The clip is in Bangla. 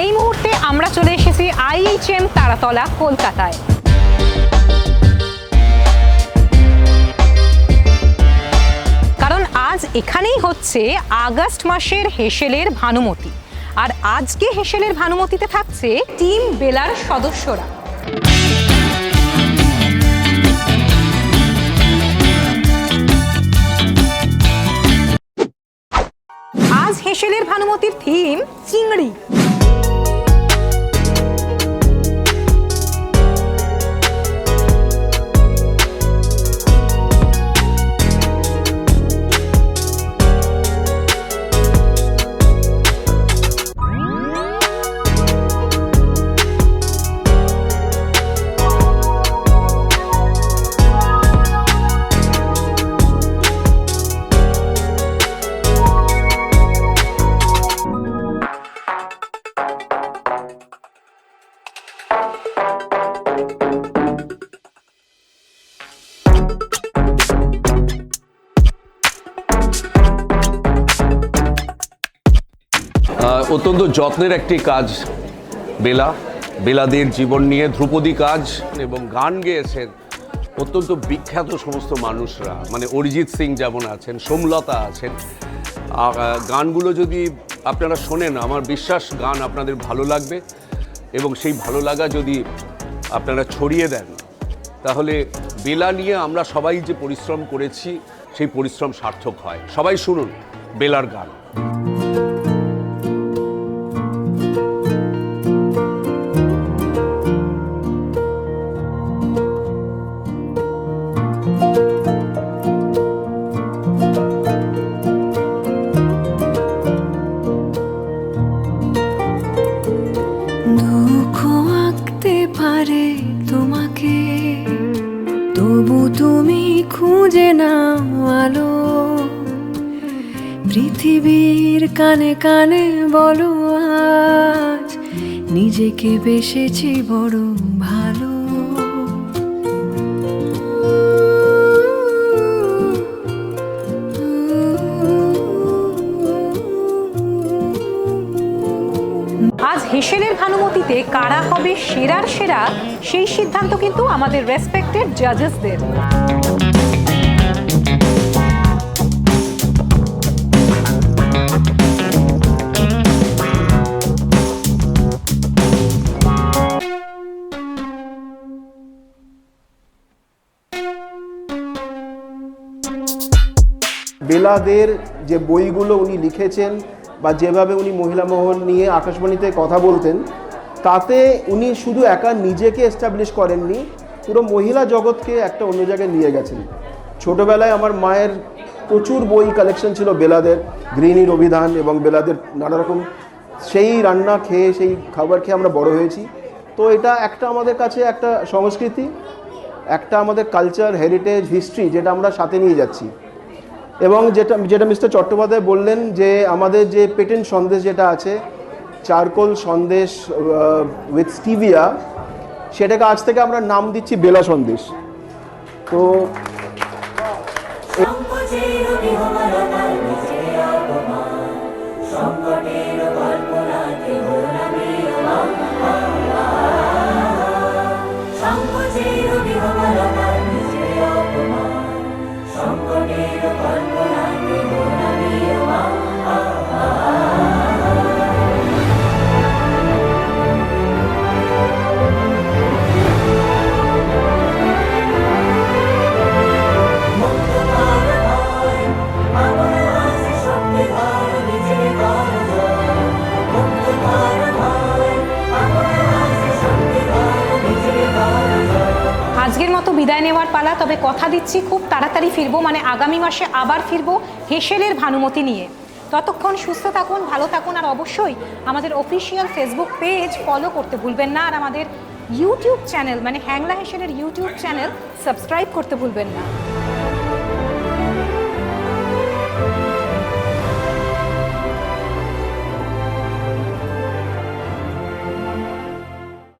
এই মুহূর্তে আমরা চলে এসেছি আইএইচএম তারাতলা, কলকাতায়। কারণ আজ এখানেই হচ্ছে আগস্ট মাসের হেসেলের ভানুমতি। আর আজকে হেসেলের ভানুমতিতে থাকছে টিম বেলার সদস্যরা। আজ হেসেলের ভানুমতির থিম চিংড়ি। অত্যন্ত যত্নের একটি কাজ বেলা, বেলাদের জীবন নিয়ে ধ্রুপদী কাজ এবং গান গেয়েছেন অত্যন্ত বিখ্যাত সমস্ত মানুষরা। মানে অরিজিৎ সিং যেমন আছেন, সোমলতা আছেন। গানগুলো যদি আপনারা শোনেন, আমার বিশ্বাস গান আপনাদের ভালো লাগবে এবং সেই ভালো লাগা যদি আপনারা ছড়িয়ে দেন, তাহলে বেলা নিয়ে আমরা সবাই যে পরিশ্রম করেছি, সেই পরিশ্রম সার্থক হয়। সবাই শুনুন বেলার গান। তবু তুমি খুঁজে নাও আলো। পৃথিবীর কানে কানে বলো আজ নিজেকে বেসেছি বড় ভালো। হেসেলের ভানুমতিতে কারা হবে সেরার সেরা, সেই সিদ্ধান্ত কিন্তু আমাদের রেসপেক্টেড জাজেসদের বেলাদের যে বইগুলো উনি লিখেছেন বা যেভাবে উনি মহিলা মোহন নিয়ে আকাশবাণীতে কথা বলতেন, তাতে উনি শুধু একা নিজেকে এস্টাবলিশ করেননি, পুরো মহিলা জগৎকে একটা অন্য জায়গায় নিয়ে গেছেন। ছোটোবেলায় আমার মায়ের প্রচুর বই কালেকশন ছিল বেলাদের, গৃহিণীর অভিধান এবং বেলাদের নানা রকম, সেই রান্না খেয়ে, সেই খাবার খেয়ে আমরা বড় হয়েছি। তো এটা একটা আমাদের কাছে একটা সংস্কৃতি, একটা আমাদের কালচার হেরিটেজ হিস্ট্রি যেটা আমরা সাথে নিয়ে যাচ্ছি। এবং যেটা যেটা মিস্টার চট্টোপাধ্যায় বললেন যে আমাদের যে পেটেন্ট সন্দেশ যেটা আছে, চারকোল সন্দেশ উইথ স্টিভিয়া সেটাকে আজ থেকে আমরা নাম দিচ্ছি বেলা সন্দেশ। তো আজকের নেওয়ার পালা, তবে কথা দিচ্ছি, খুব তাড়াতাড়ি ফিরবো মানে আগামী মাসে আবার ফিরবো হেসেলের ভানুমতি নিয়ে। ততক্ষণ সুস্থ থাকুন, ভালো থাকুন, আর অবশ্যই আমাদের অফিসিয়াল ফেসবুক পেজ ফলো করতে ভুলবেন না, আর আমাদের ইউটিউব চ্যানেল মানে হ্যাংলা হেসেলের ইউটিউব চ্যানেল সাবস্ক্রাইব করতে ভুলবেন না।